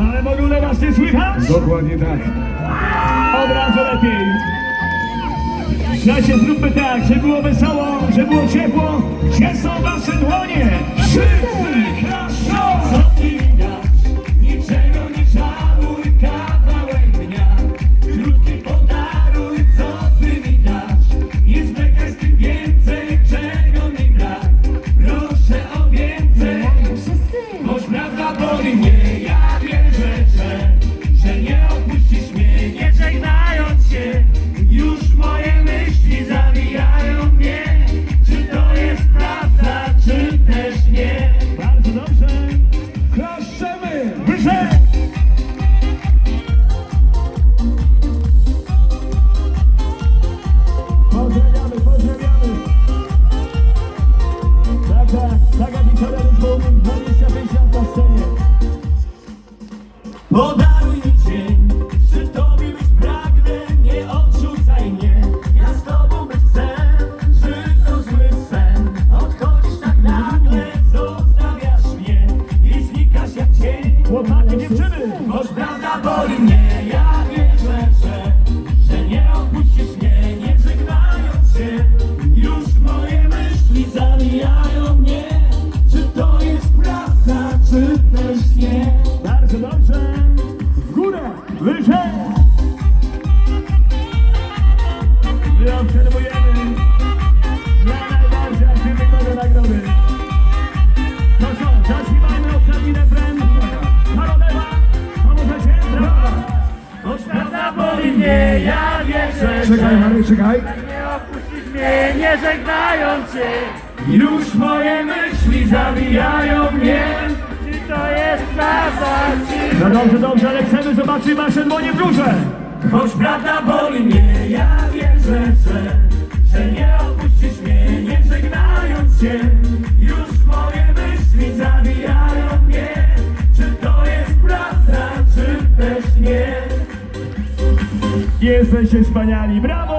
Ale w ogóle was nie słychać? Dokładnie tak. Od razu lepiej. Słuchajcie, zróbmy tak, żeby było wesoło, żeby było ciepło. Gdzie są wasze dłonie? Prawda Podaruj mi dzień, wyżej. My obserwujemy dla najbardziej aktywnego nagrody. No co, zaśpiewajmy ostatni refren. Parolewa, pomożecie? Brawa. Choć prawda boli mnie, ja wierzę, Czekaj, Mary, czekaj. nie opuścisz mnie, nie żegnając się. Już moje myśli zawijają mnie. To jest prawda. No dobrze, dobrze, ale chcemy zobaczyć wasze dłonie w górze. Choć prawda boli mnie, ja wierzę, że, że nie opuścisz mnie, nie żegnając się. Już moje myśli zawijają mnie. Czy to jest prawda, czy też nie? Jesteście wspaniali, brawo!